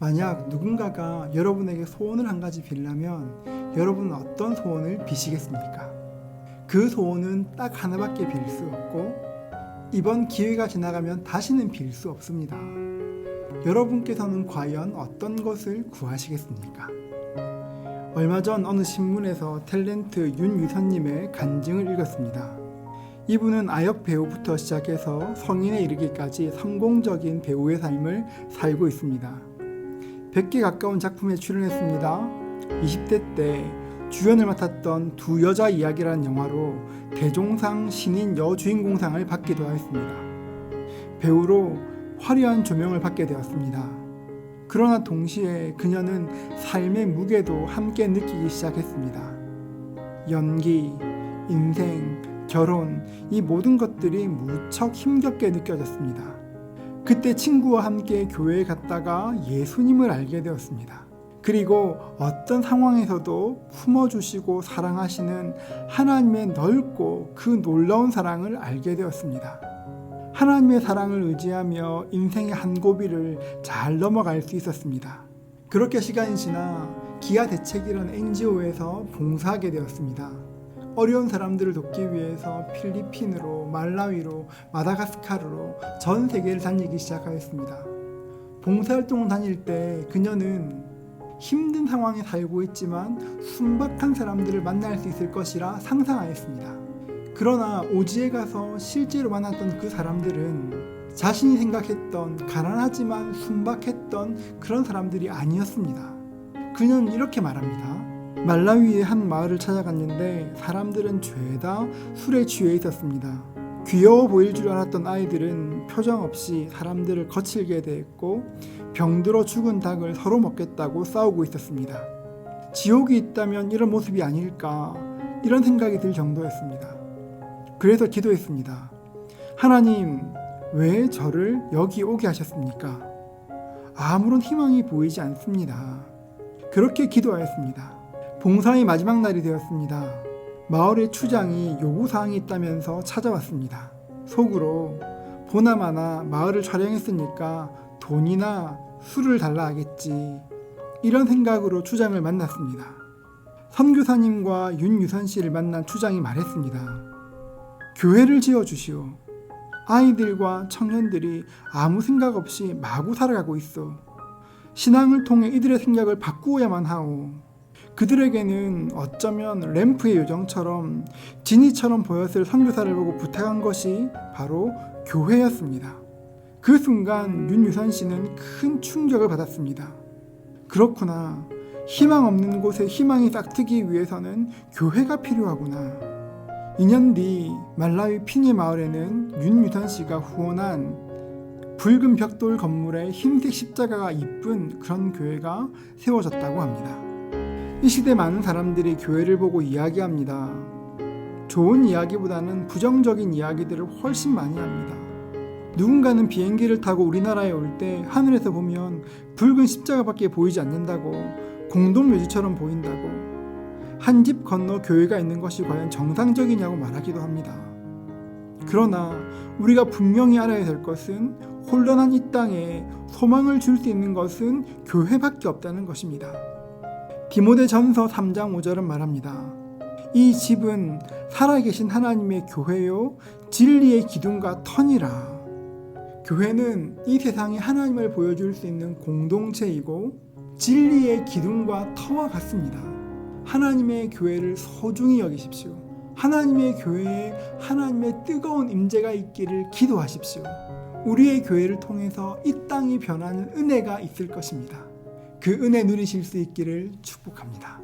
만약 누군가가 여러분에게 소원을 한 가지 빌라면 여러분은 어떤 소원을 비시겠습니까? 그 소원은 딱 하나밖에 빌 수 없고 이번 기회가 지나가면 다시는 빌 수 없습니다. 여러분께서는 과연 어떤 것을 구하시겠습니까? 얼마 전 어느 신문에서 탤런트 윤유선님의 간증을 읽었습니다. 이분은 아역 배우부터 시작해서 성인에 이르기까지 성공적인 배우의 삶을 살고 있습니다. 100개 가까운 작품에 출연했습니다. 20대 때 주연을 맡았던 두 여자 이야기라는 영화로 대종상 신인 여주인공상을 받기도 하였습니다. 배우로 화려한 조명을 받게 되었습니다. 그러나 동시에 그녀는 삶의 무게도 함께 느끼기 시작했습니다. 연기, 인생, 결혼, 이 모든 것들이 무척 힘겹게 느껴졌습니다. 그때 친구와 함께 교회에 갔다가 예수님을 알게 되었습니다. 그리고 어떤 상황에서도 품어주시고 사랑하시는 하나님의 넓고 그 놀라운 사랑을 알게 되었습니다. 하나님의 사랑을 의지하며 인생의 한 고비를 잘 넘어갈 수 있었습니다. 그렇게 시간이 지나 기아 대책이라는 NGO에서 봉사하게 되었습니다. 어려운 사람들을 돕기 위해서 필리핀으로 말라위로 마다가스카르로 전 세계를 다니기 시작하였습니다. 봉사활동을 다닐 때 그녀는 힘든 상황에 살고 있지만 순박한 사람들을 만날 수 있을 것이라 상상하였습니다. 그러나 오지에 가서 실제로 만났던 그 사람들은 자신이 생각했던 가난하지만 순박했던 그런 사람들이 아니었습니다. 그녀는 이렇게 말합니다. 말라위의 한 마을을 찾아갔는데 사람들은 죄다 술에 취해 있었습니다. 귀여워 보일 줄 알았던 아이들은 표정 없이 사람들을 거칠게 대했고 병들어 죽은 닭을 서로 먹겠다고 싸우고 있었습니다. 지옥이 있다면 이런 모습이 아닐까 이런 생각이 들 정도였습니다. 그래서 기도했습니다. 하나님, 왜 저를 여기 오게 하셨습니까? 아무런 희망이 보이지 않습니다. 그렇게 기도하였습니다. 봉사의 마지막 날이 되었습니다. 마을의 추장이 요구사항이 있다면서 찾아왔습니다. 속으로 보나마나 마을을 촬영했으니까 돈이나 술을 달라 하겠지. 이런 생각으로 추장을 만났습니다. 선교사님과 윤유선 씨를 만난 추장이 말했습니다. 교회를 지어 주시오. 아이들과 청년들이 아무 생각 없이 마구 살아가고 있어. 신앙을 통해 이들의 생각을 바꾸어야만 하오. 그들에게는 어쩌면 램프의 요정처럼 진이처럼 보였을 선교사를 보고 부탁한 것이 바로 교회였습니다. 그 순간 윤유선 씨는 큰 충격을 받았습니다. 그렇구나. 희망 없는 곳에 희망이 싹트기 위해서는 교회가 필요하구나. 2년 뒤 말라위 피니 마을에는 윤유선 씨가 후원한 붉은 벽돌 건물에 흰색 십자가가 이쁜 그런 교회가 세워졌다고 합니다. 이 시대 많은 사람들이 교회를 보고 이야기합니다. 좋은 이야기보다는 부정적인 이야기들을 훨씬 많이 합니다. 누군가는 비행기를 타고 우리나라에 올 때 하늘에서 보면 붉은 십자가밖에 보이지 않는다고 공동 묘지처럼 보인다고 한 집 건너 교회가 있는 것이 과연 정상적이냐고 말하기도 합니다. 그러나 우리가 분명히 알아야 될 것은 혼란한 이 땅에 소망을 줄 수 있는 것은 교회밖에 없다는 것입니다. 디모데 전서 3장 5절은 말합니다. 이 집은 살아계신 하나님의 교회요 진리의 기둥과 터니라. 교회는 이 세상에 하나님을 보여줄 수 있는 공동체이고 진리의 기둥과 터와 같습니다. 하나님의 교회를 소중히 여기십시오. 하나님의 교회에 하나님의 뜨거운 임재가 있기를 기도하십시오. 우리의 교회를 통해서 이 땅이 변하는 은혜가 있을 것입니다. 그 은혜 누리실 수 있기를 축복합니다.